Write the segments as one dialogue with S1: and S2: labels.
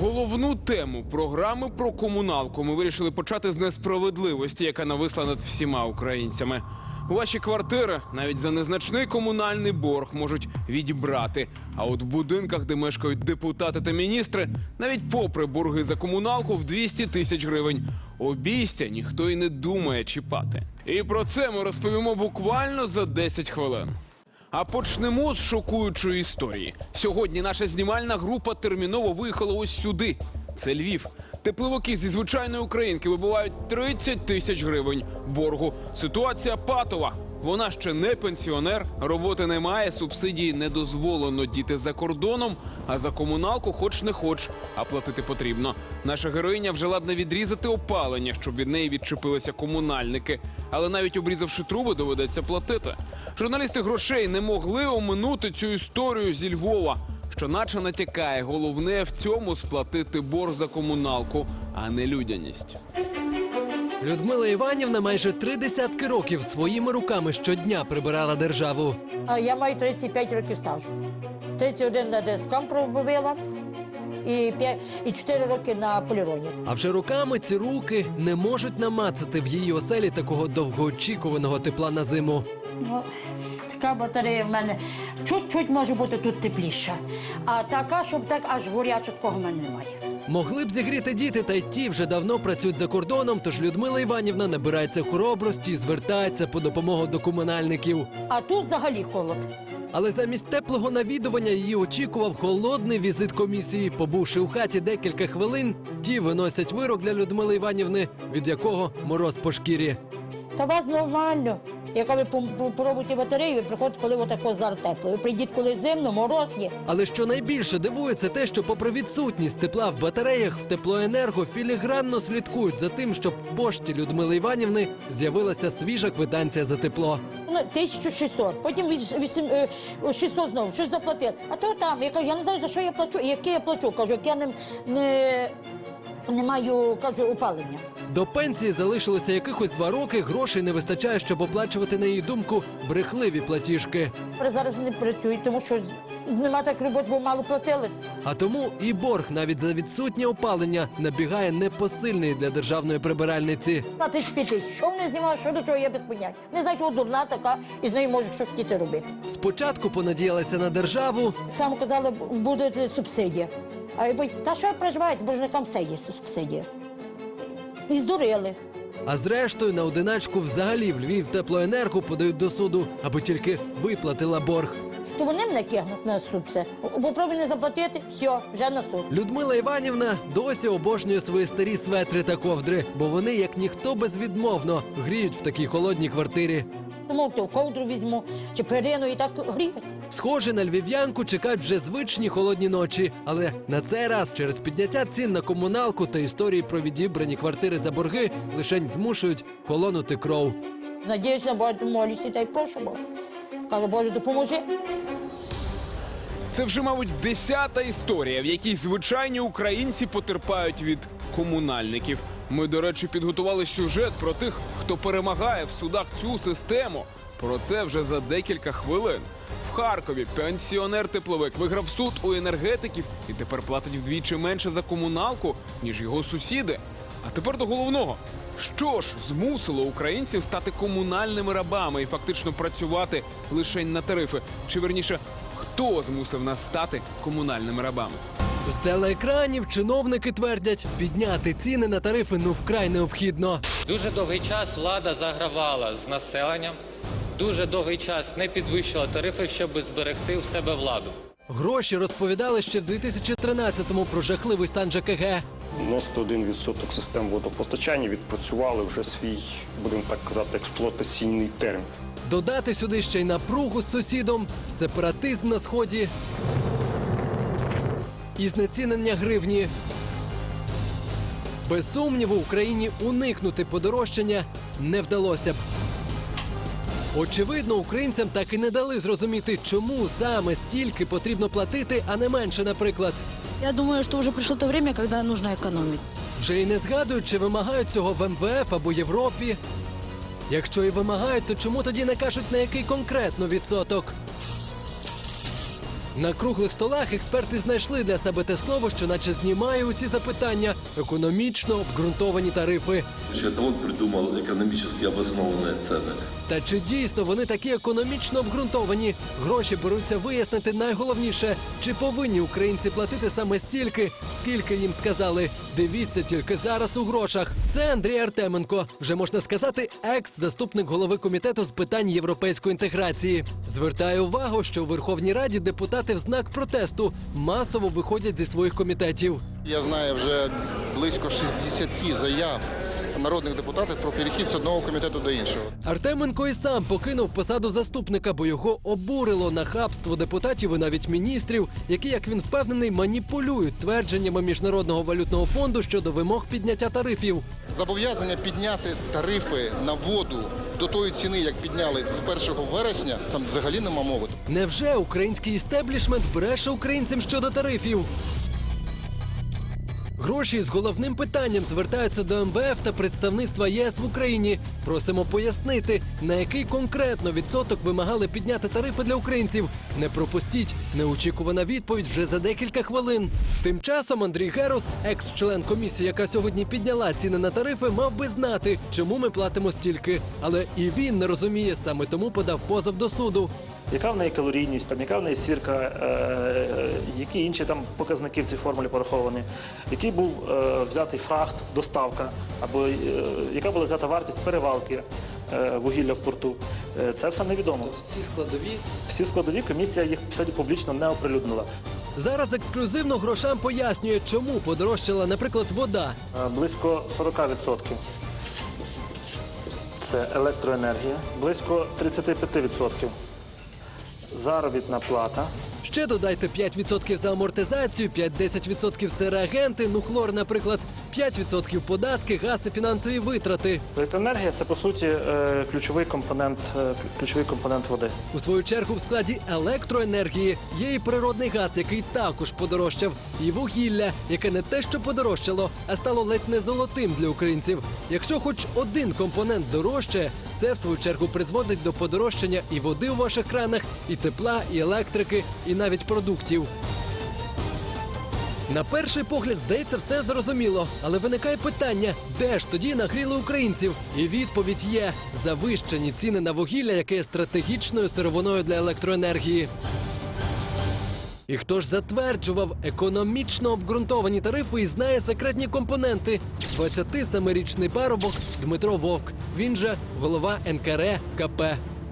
S1: Головну тему програми про комуналку ми вирішили почати з несправедливості, яка нависла над всіма українцями. Ваші квартири навіть за незначний комунальний борг можуть відібрати. А от в будинках, де мешкають депутати та міністри, навіть попри борги за комуналку в 200 тисяч гривень, обійстя ніхто й не думає чіпати. І про це ми розповімо буквально за 10 хвилин. А почнемо з шокуючої історії. Сьогодні наша знімальна група терміново виїхала ось сюди. Це Львів. Тепловики зі звичайної українки вибивають 30 тисяч гривень боргу. Ситуація патова. Вона ще не пенсіонер, роботи немає, субсидії не дозволено діти за кордоном, а за комуналку хоч не хоч, а платити потрібно. Наша героїня вже ладна відрізати опалення, щоб від неї відчепилися комунальники. Але навіть обрізавши труби, доведеться платити. Журналісти грошей не могли оминути цю історію зі Львова, що наче натякає, головне в цьому сплатити борг за комуналку, а не людяність.
S2: Людмила Іванівна майже три десятки років своїми руками щодня прибирала державу.
S3: А я маю 35 років стажу. 31 на дескам пробувала і, 5, і 4 роки на поліроні.
S2: А вже роками ці руки не можуть намацати в її оселі такого довгоочікуваного тепла на зиму.
S3: Ну, така батарея в мене чуть-чуть може бути тут тепліша. А така, щоб так аж горяче, такого в мене немає.
S2: Могли б зігріти діти, та й ті вже давно працюють за кордоном. Тож Людмила Іванівна набирається хоробрості і звертається по допомогу до комунальників.
S3: А тут взагалі холод.
S2: Але замість теплого навідування її очікував холодний візит комісії. Побувши у хаті декілька хвилин, ті виносять вирок для Людмили Іванівни, від якого мороз по шкірі.
S3: Та вас нормально. Яка ви пом- батарею, ви приходите, коли отако зараз тепло. Ви прийдіть, коли зимно, мороз є.
S2: Але що найбільше дивує, це те, що попри відсутність тепла в батареях, в теплоенерго філігранно слідкують за тим, щоб в пошті Людмили Іванівни з'явилася свіжа квитанція за тепло.
S3: Ну, 1600, потім вісім- е, 600 знову, щось заплатив. А то там, я кажу, я не знаю, за що я плачу, і яке я плачу. Кажу, як я не, не, не маю, кажу, опалення.
S2: До пенсії залишилося якихось два роки. Грошей не вистачає, щоб оплачувати на її думку брехливі платіжки.
S3: Зараз не працюють, тому що нема так роботи, бо мало платили.
S2: А тому і борг навіть за відсутнє опалення набігає непосильний для державної прибиральниці.
S3: На 35 тисяч. Що вони знімали, що до чого я без поняття. Не знаю, що дурна така, і з нею може що хотіти робити.
S2: Спочатку понадіялася на державу,
S3: само казали, буде субсидія. А я кажу, та що ви переживаєте, боржникам все є субсидія. І здурили.
S2: а зрештою на одиначку взагалі в Львів теплоенерго подають до суду, аби тільки виплатила борг.
S3: То вони мене кигнуть на суд все. Попробуй не заплатити, все, вже на суд.
S2: Людмила Іванівна досі обожнює свої старі светри та ковдри, бо вони, як ніхто безвідмовно, гріють в такій холодній квартирі.
S3: Тому то ковдру візьму чи перину і так гріють.
S2: Схоже, на львів'янку чекають вже звичні холодні ночі. Але на цей раз через підняття цін на комуналку та історії про відібрані квартири за борги лишень змушують холонути кров.
S3: Надіюсь на Бога, молюся та й прошу Бога. Кажу, Боже, допоможи.
S1: Це вже, мабуть, десята історія, в якій звичайні українці потерпають від комунальників. Ми, до речі, підготували сюжет про тих, хто перемагає в судах цю систему. Про це вже за декілька хвилин. В Харкові пенсіонер-тепловик виграв суд у енергетиків і тепер платить вдвічі менше за комуналку, ніж його сусіди. А тепер до головного. Що ж змусило українців стати комунальними рабами і фактично працювати лише на тарифи? Чи верніше, хто змусив нас стати комунальними рабами?
S2: З телеекранів чиновники твердять, підняти ціни на тарифи ну вкрай необхідно.
S4: Дуже довгий час влада загравала з населенням, дуже довгий час не підвищила тарифи, щоб зберегти в себе владу.
S2: Гроші розповідали ще в 2013-му про жахливий стан ЖКГ.
S5: 91% систем водопостачання відпрацювали вже свій, будемо так казати, експлуатаційний термін.
S2: Додати сюди ще й напругу з сусідом, сепаратизм на сході і знецінення гривні. Без сумніву, Україні уникнути подорожчання не вдалося б. Очевидно, українцям так і не дали зрозуміти, чому саме стільки потрібно платити, а не менше, наприклад.
S6: Я думаю, что уже пришло то время, когда нужно экономить.
S2: Вже й не згадують, чи вимагають цього в МВФ або Європі. Якщо і вимагають, то чому тоді не кажуть на який конкретно відсоток? На круглих столах експерти знайшли для себе те слово, що наче знімає усі запитання економічно обґрунтовані тарифи.
S7: Это он придумал экономически обоснованные цены.
S2: Та чи дійсно вони такі економічно обґрунтовані? Гроші беруться вияснити найголовніше, чи повинні українці платити саме стільки, скільки їм сказали. Дивіться тільки зараз у грошах. Це Андрій Артеменко, вже можна сказати, екс-заступник голови комітету з питань європейської інтеграції. Звертає увагу, що у Верховній Раді депутати в знак протесту масово виходять зі своїх комітетів.
S8: Я знаю вже близько 60 заяв народних депутатів про перехід з одного комітету до іншого.
S2: Артеменко і сам покинув посаду заступника, бо його обурило нахабство депутатів і навіть міністрів, які, як він впевнений, маніпулюють твердженнями міжнародного валютного фонду щодо вимог підняття тарифів.
S8: Зобов'язання підняти тарифи на воду до тої ціни, як підняли з 1 вересня, там взагалі нема мови.
S2: Невже український істеблішмент бреше українцям щодо тарифів? Гроші з головним питанням звертаються до МВФ та представництва ЄС в Україні. Просимо пояснити, на який конкретно відсоток вимагали підняти тарифи для українців. Не пропустіть неочікувана відповідь вже за декілька хвилин. Тим часом Андрій Герус, екс-член комісії, яка сьогодні підняла ціни на тарифи, мав би знати, чому ми платимо стільки. Але і він не розуміє, саме тому подав позов до суду.
S9: Яка в неї калорійність, там, яка в неї сірка, е, е, які інші там показники в цій формулі пораховані, який був е, взятий фрахт, доставка, або е, яка була взята вартість перевалки е, вугілля в порту. Е, це все невідомо.
S2: Всі складові
S9: Всі складові комісія їх сьогодні публічно не оприлюднила.
S2: Зараз ексклюзивно грошам пояснює, чому подорожчала, наприклад, вода.
S9: Е, Близько 40% це електроенергія, близько 35% заробітна плата.
S2: Ще додайте 5% за амортизацію, 5-10% це реагенти, ну хлор, наприклад, 5% податки, газ і фінансові витрати.
S9: Електроенергія це по суті е, ключовий компонент, е, ключовий компонент води.
S2: У свою чергу в складі електроенергії є і природний газ, який також подорожчав, і вугілля, яке не те, що подорожчало, а стало ледь не золотим для українців. Якщо хоч один компонент дорожчає, це в свою чергу призводить до подорожчання і води у ваших кранах, і тепла, і електрики, і навіть продуктів. На перший погляд здається все зрозуміло, але виникає питання, де ж тоді нагріли українців? І відповідь є завищені ціни на вугілля, яке є стратегічною сировиною для електроенергії. І хто ж затверджував економічно обґрунтовані тарифи і знає секретні компоненти? 27-річний парубок Дмитро Вовк. Він же голова НКР КП.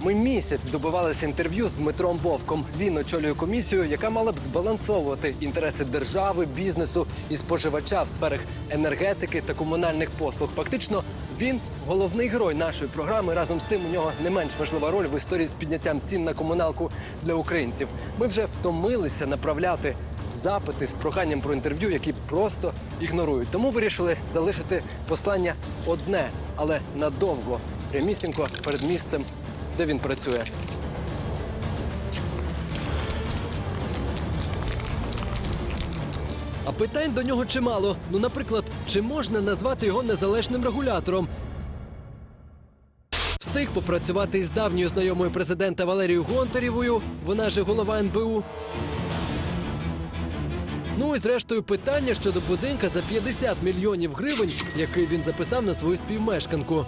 S2: Ми місяць добивалися інтерв'ю з Дмитром Вовком. Він очолює комісію, яка мала б збалансовувати інтереси держави, бізнесу і споживача в сферах енергетики та комунальних послуг. Фактично, він головний герой нашої програми. Разом з тим у нього не менш важлива роль в історії з підняттям цін на комуналку для українців. Ми вже втомилися направляти запити з проханням про інтерв'ю, які просто ігнорують. Тому вирішили залишити послання одне, але надовго, прямісінько перед місцем, де він працює. А питань до нього чимало. Ну, наприклад, чи можна назвати його незалежним регулятором? Встиг попрацювати із давньою знайомою президента Валерією Гонтарєвою, вона же голова НБУ. Ну і зрештою питання щодо будинка за 50 мільйонів гривень, який він записав на свою співмешканку.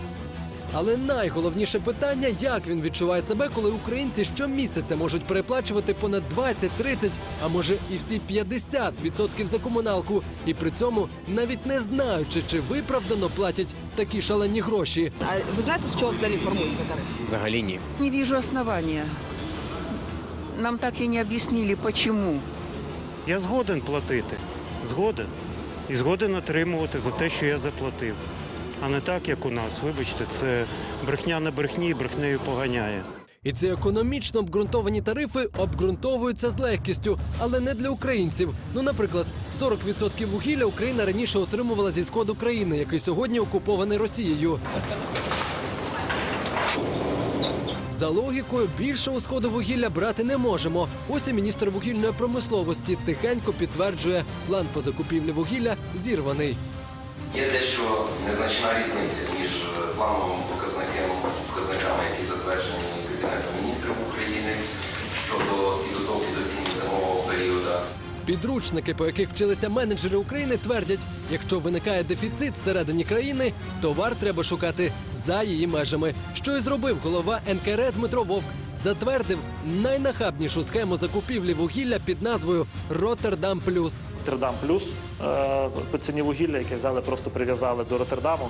S2: Але найголовніше питання, як він відчуває себе, коли українці щомісяця можуть переплачувати понад 20-30, а може і всі 50% за комуналку, і при цьому навіть не знаючи, чи виправдано платять такі шалені гроші.
S10: А ви знаєте, з чого взагалі формується тариф?
S11: Взагалі ні.
S12: Не вижу основания. Нам так и не объяснили, почему.
S11: Я згоден платити. Згоден. І згоден отримувати за те, що я заплатив. А не так, як у нас. Вибачте, це брехня на брехні брехнею поганяє.
S2: І ці економічно обґрунтовані тарифи обґрунтовуються з легкістю, але не для українців. Ну, наприклад, 40% вугілля Україна раніше отримувала зі сходу країни, який сьогодні окупований Росією. За логікою, більшого сходу вугілля брати не можемо. Ось і міністр вугільної промисловості тихенько підтверджує, план по закупівлі вугілля зірваний.
S13: Є дещо незначна різниця між плановими показниками, показниками, які затверджені Кабінетом міністрів України щодо підготовки до зимового періоду.
S2: Підручники, по яких вчилися менеджери України, твердять, якщо виникає дефіцит всередині країни, товар треба шукати за її межами. Що і зробив голова НКР Дмитро Вовк. Затвердив найнахабнішу схему закупівлі вугілля під назвою Роттердам Плюс.
S9: Роттердам плюс е, по ціні вугілля, яке взяли, просто прив'язали до Роттердаму,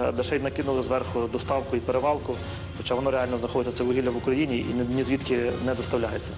S9: е, де ще й накинули зверху доставку і перевалку, хоча воно реально знаходиться це вугілля в Україні і ні, звідки не доставляється.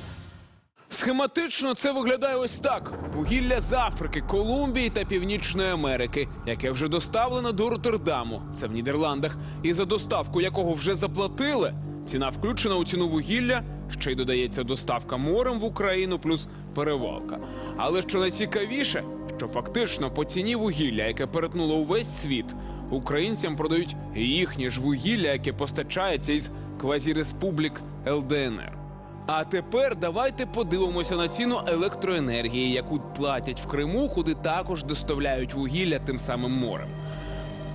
S1: Схематично це виглядає ось так: вугілля з Африки, Колумбії та Північної Америки, яке вже доставлено до Роттердаму, це в Нідерландах, і за доставку якого вже заплатили. Ціна включена у ціну вугілля. Ще й додається доставка морем в Україну плюс перевалка. Але що найцікавіше, що фактично по ціні вугілля, яке перетнуло увесь світ, українцям продають їхнє ж вугілля, яке постачається із квазіреспублік ЛДНР. А тепер давайте подивимося на ціну електроенергії, яку платять в Криму, куди також доставляють вугілля тим самим морем.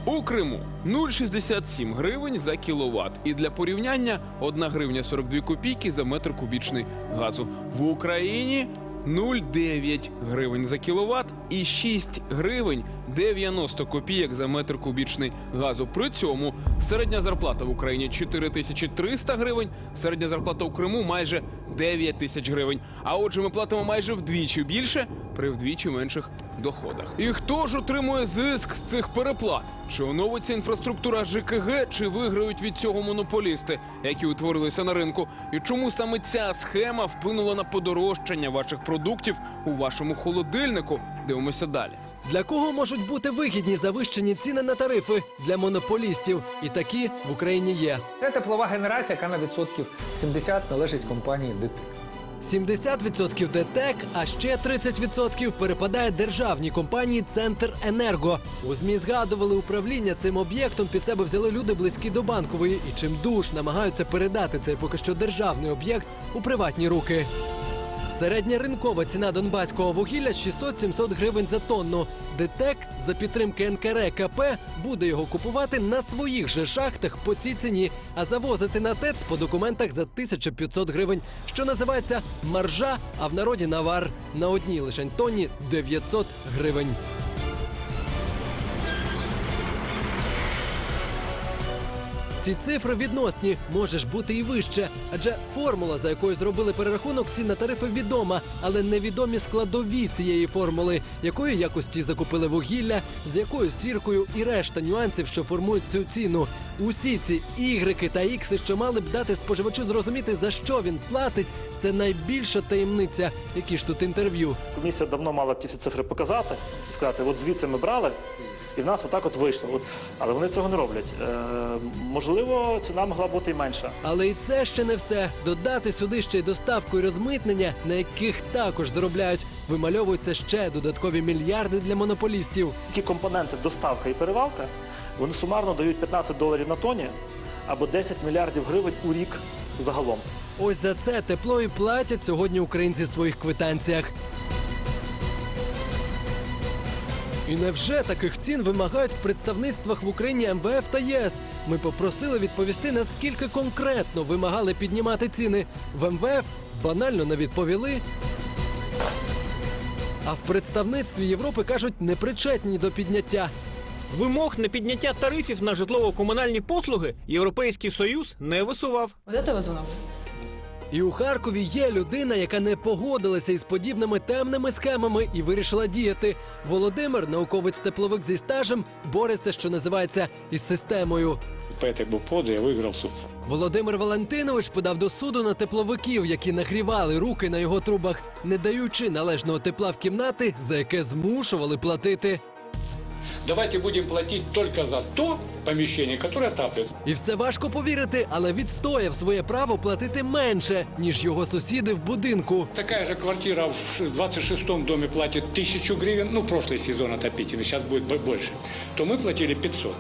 S1: У Криму 0,67 гривень за кіловат. І для порівняння 1 гривня 42 копійки за метр кубічний газу. В Україні 0,9 гривень за кіловат і 6 гривень 90 копійок за метр кубічний газу. При цьому середня зарплата в Україні 4300 гривень, середня зарплата у Криму майже 9 тисяч гривень. А отже, ми платимо майже вдвічі більше при вдвічі менших доходах. І хто ж отримує зиск з цих переплат? Чи оновиться інфраструктура ЖКГ, чи виграють від цього монополісти, які утворилися на ринку? І чому саме ця схема вплинула на подорожчання ваших продуктів у вашому холодильнику? Дивимося далі.
S2: Для кого можуть бути вигідні завищені ціни на тарифи для монополістів? І такі в Україні є.
S14: Це теплова генерація, яка на відсотків 70 належить компанії ДТЕК.
S2: 70% ДТЕК, а ще 30% перепадає державній компанії Центр Енерго. У змі згадували управління цим об'єктом. Під себе взяли люди близькі до банкової, і чим душ намагаються передати цей поки що державний об'єкт у приватні руки. Середня ринкова ціна донбаського вугілля 600-700 гривень за тонну. ДТЕК за підтримки НКРКП буде його купувати на своїх же шахтах по цій ціні, а завозити на ТЕЦ по документах за 1500 гривень, що називається маржа, а в народі навар на одній лишень тонні 900 гривень. Ці цифри відносні може бути і вище, адже формула, за якою зробили перерахунок цін на тарифи, відома, але невідомі складові цієї формули, якої якості закупили вугілля, з якою сіркою і решта нюансів, що формують цю ціну. Усі ці ігрики та ікси, що мали б дати споживачу зрозуміти, за що він платить, це найбільша таємниця. Які ж тут інтерв'ю.
S9: Комісія давно мала ті всі цифри показати і сказати, от звідси ми брали, і в нас отак от вийшло. От. Але вони цього не роблять. Е, можливо, ціна могла бути і менша.
S2: Але і це ще не все. Додати сюди ще й доставку і розмитнення, на яких також заробляють. Вимальовуються ще додаткові мільярди для монополістів.
S9: Ті компоненти доставка і перевалка, вони сумарно дають 15 доларів на тоні або 10 мільярдів гривень у рік загалом.
S2: Ось за це тепло і платять сьогодні українці в своїх квитанціях. І невже таких цін вимагають в представництвах в Україні МВФ та ЄС? Ми попросили відповісти, наскільки конкретно вимагали піднімати ціни. В МВФ банально не відповіли. А в представництві Європи кажуть, не причетні до підняття.
S15: Вимог на підняття тарифів на житлово-комунальні послуги Європейський Союз не висував.
S16: Вот это вызывало.
S2: І у Харкові є людина, яка не погодилася із подібними темними схемами і вирішила діяти. Володимир, науковець тепловик зі стажем, бореться, що називається, із системою.
S17: По этой бы поводу я выиграл суд.
S2: Володимир Валентинович подав до суду на тепловиків, які нагрівали руки на його трубах, не даючи належного тепла в кімнати, за яке змушували платити.
S17: Давайте будем платить только за то помещение, которое отапливается.
S2: І в це важко повірити, але відстояв своє право платити менше, ніж його сусіди в будинку.
S17: Такая же квартира в 26-м доме платит 1000 гривен, ну, прошлый сезон отопительный, сейчас будет бо- больше, то мы платили 500.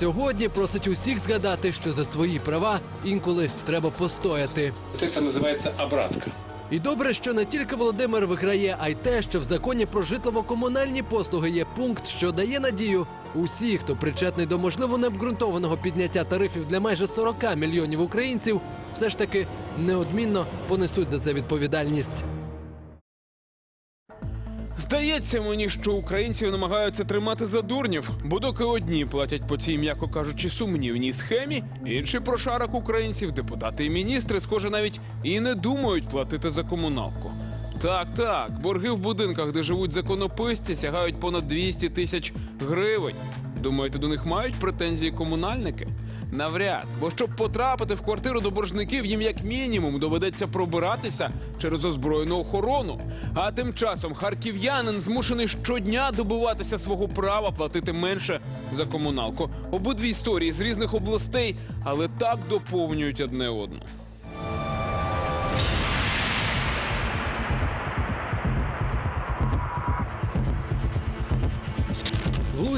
S2: Сьогодні просить усіх згадати, що за свої права інколи треба постояти.
S17: Вот это называется обратка.
S2: І добре, що не тільки Володимир виграє, а й те, що в законі про житлово-комунальні послуги є пункт, що дає надію усі, хто причетний до можливо необґрунтованого підняття тарифів для майже 40 мільйонів українців, все ж таки неодмінно понесуть за це відповідальність.
S1: Здається мені, що українців намагаються тримати за дурнів, бо доки одні платять по цій, м'яко кажучи, сумнівній схемі, інші прошарок українців, депутати і міністри, схоже, навіть і не думають платити за комуналку. Так, так, борги в будинках, де живуть законописці, сягають понад 200 тисяч гривень. Думаєте, до них мають претензії комунальники? Навряд, бо щоб потрапити в квартиру до боржників, їм як мінімум доведеться пробиратися через озброєну охорону. А тим часом харків'янин змушений щодня добиватися свого права платити менше за комуналку. Обидві історії з різних областей, але так доповнюють одне одну.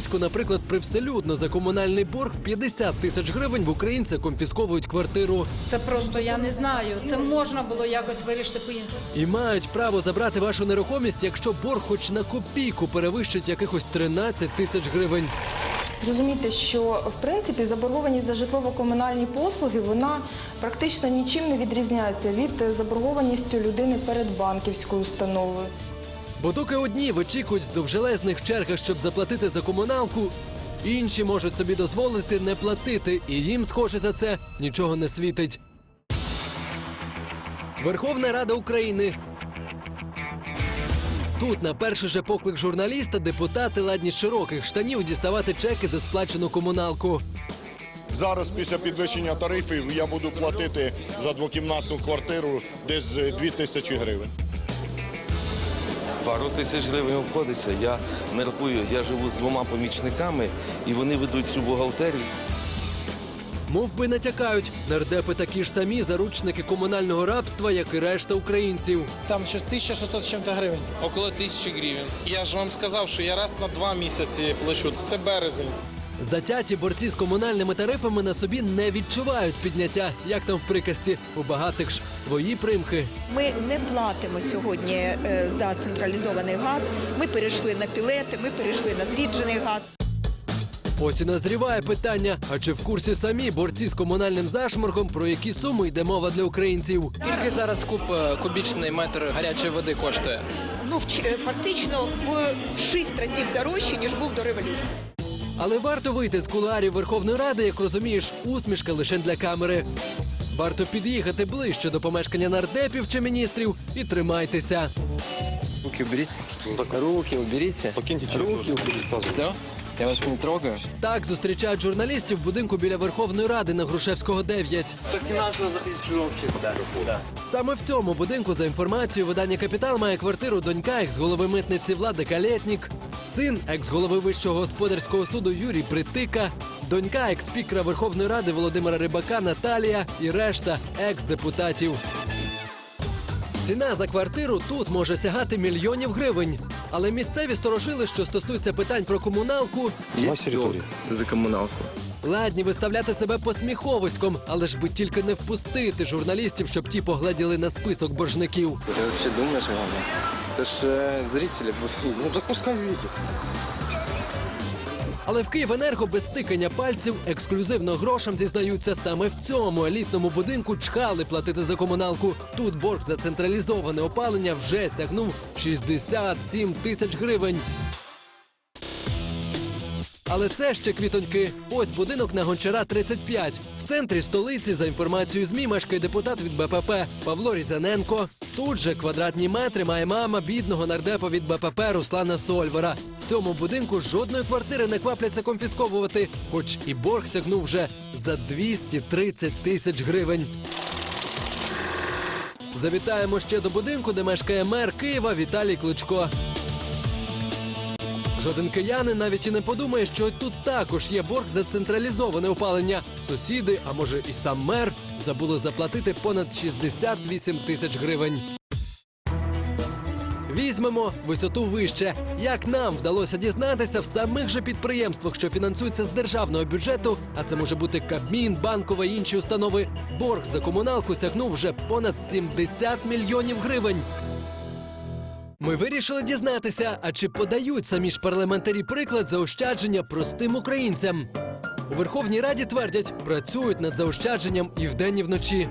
S2: Луцьку, наприклад, привселюдно за комунальний борг в 50 тисяч гривень в українця конфісковують квартиру
S16: Це просто я не знаю. Це можна було якось вирішити по-іншому.
S2: і мають право забрати вашу нерухомість, якщо борг хоч на копійку перевищить якихось 13 тисяч гривень.
S18: Зрозумійте, що в принципі заборгованість за житлово-комунальні послуги вона практично нічим не відрізняється від заборгованістю людини перед банківською установою.
S2: Бо доки одні вичікують в довжелезних чергах, щоб заплатити за комуналку, інші можуть собі дозволити не платити, і їм, схоже за це, нічого не світить. Верховна Рада України. Тут на перший же поклик журналіста депутати ладні широких штанів діставати чеки за сплачену комуналку.
S19: Зараз після підвищення тарифів я буду платити за двокімнатну квартиру десь 2 тисячі гривень.
S20: Пару тисяч гривень обходиться. Я не рахую, я живу з двома помічниками, і вони ведуть цю бухгалтерію.
S2: Мов би натякають, нардепи такі ж самі заручники комунального рабства, як і решта українців.
S21: Там ще 1600 з чим-то гривень.
S22: Около тисячі гривень. Я ж вам сказав, що я раз на два місяці плачу. Це березень.
S2: Затяті борці з комунальними тарифами на собі не відчувають підняття, як там в приказці. У багатих ж свої примхи.
S23: Ми не платимо сьогодні е, за централізований газ. Ми перейшли на пілети, ми перейшли на зріджений газ.
S2: Ось і назріває питання: а чи в курсі самі борці з комунальним зашморгом, про які суми йде мова для українців?
S24: Скільки зараз куб е, кубічний метр гарячої води коштує?
S23: Ну, е, фактично в шість разів дорожче, ніж був до революції.
S2: Але варто вийти з куларів Верховної Ради, як розумієш, усмішка лише для камери. Варто під'їхати ближче до помешкання нардепів чи міністрів і тримайтеся.
S24: Руки оберіться Руки уберите. Покиньте Руки уберите. Все? Я вас не трогаю.
S2: Так зустрічають журналістів в будинку біля Верховної Ради на Грушевського 9.
S19: Так не треба заходити взагалі.
S2: Саме в цьому будинку, за інформацією видання Капітал, має квартиру донька екс-голови митниці Влада Калєтнік, син екс-голови Вищого господарського суду Юрій Притика, донька екс-спікера Верховної Ради Володимира Рибака Наталія і решта екс-депутатів. Ціна за квартиру тут може сягати мільйонів гривень. Але місцеві сторожили, що стосується питань про комуналку,
S24: за комуналку.
S2: ладні виставляти себе посміховиськом, але ж би тільки не впустити журналістів, щоб ті погляділи на список боржників.
S24: Ты вообще думаешь обо мне? Это ж э, зрители будут.
S19: Ну так пускай видят.
S2: Але в Київенерго без тикання пальців ексклюзивно грошам зізнаються саме в цьому елітному будинку чхали платити за комуналку. Тут борг за централізоване опалення вже сягнув 67 тисяч гривень. Але це ще квітоньки. Ось будинок на Гончара 35. В центрі столиці, за інформацією ЗМІ, мешкає депутат від БПП Павло Різаненко. Тут же квадратні метри має мама бідного нардепа від БПП Руслана Сольвера. В цьому будинку жодної квартири не квапляться конфісковувати, хоч і борг сягнув вже за 230 тисяч гривень. Завітаємо ще до будинку, де мешкає мер Києва Віталій Кличко. Жоден киянин навіть і не подумає, що тут також є борг за централізоване опалення. Сусіди, а може і сам мер, забули заплатити понад 68 тисяч гривень. Візьмемо висоту вище. Як нам вдалося дізнатися в самих же підприємствах, що фінансуються з державного бюджету, а це може бути Кабмін, банкова і інші установи. Борг за комуналку сягнув вже понад 70 мільйонів гривень. Ми вирішили дізнатися, а чи подають самі ж парламентарі приклад заощадження простим українцям. У Верховній Раді твердять, працюють над заощадженням і вдень, і вночі.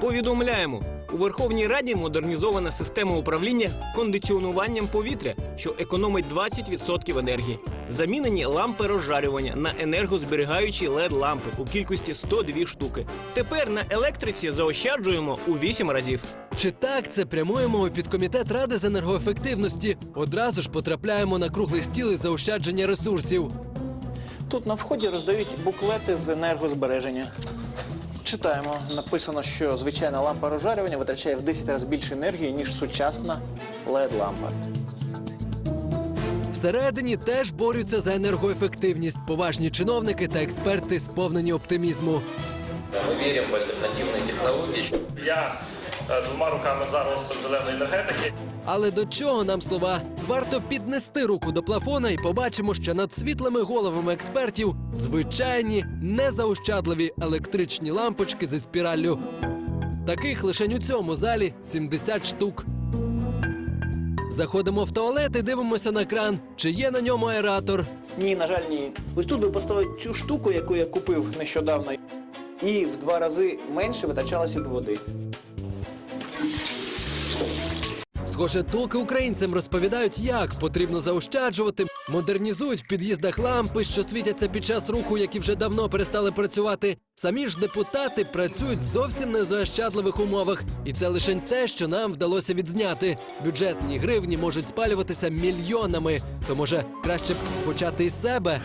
S15: Повідомляємо, у Верховній Раді модернізована система управління кондиціонуванням повітря, що економить 20% енергії. Замінені лампи розжарювання на енергозберігаючі led лампи у кількості 102 штуки. Тепер на електриці заощаджуємо у 8 разів.
S2: Чи так це прямуємо у підкомітет ради з енергоефективності? Одразу ж потрапляємо на круглий стіл із заощадження ресурсів.
S25: Тут на вході роздають буклети з енергозбереження. Читаємо, написано, що звичайна лампа розжарювання витрачає в 10 разів більше енергії, ніж сучасна LED-лампа.
S2: Всередині теж борються за енергоефективність. Поважні чиновники та експерти сповнені оптимізму.
S13: Мы верим в альтернативные технологии.
S9: Я е, двома руками за розвиток зеленої енергетики.
S2: Але до чого нам слова? Варто піднести руку до плафона і побачимо, що над світлими головами експертів звичайні незаощадливі електричні лампочки зі спіраллю. Таких лише у цьому залі 70 штук. Заходимо в туалет і дивимося на кран, чи є на ньому аератор.
S25: Ні, на жаль, ні. Ось тут би поставити цю штуку, яку я купив нещодавно, і в два рази менше витрачалося б води.
S2: Схоже, доки українцям розповідають, як потрібно заощаджувати, модернізують в під'їздах лампи, що світяться під час руху, які вже давно перестали працювати. Самі ж депутати працюють в зовсім не заощадливих умовах, і це лише те, що нам вдалося відзняти. Бюджетні гривні можуть спалюватися мільйонами. То може краще б почати із себе.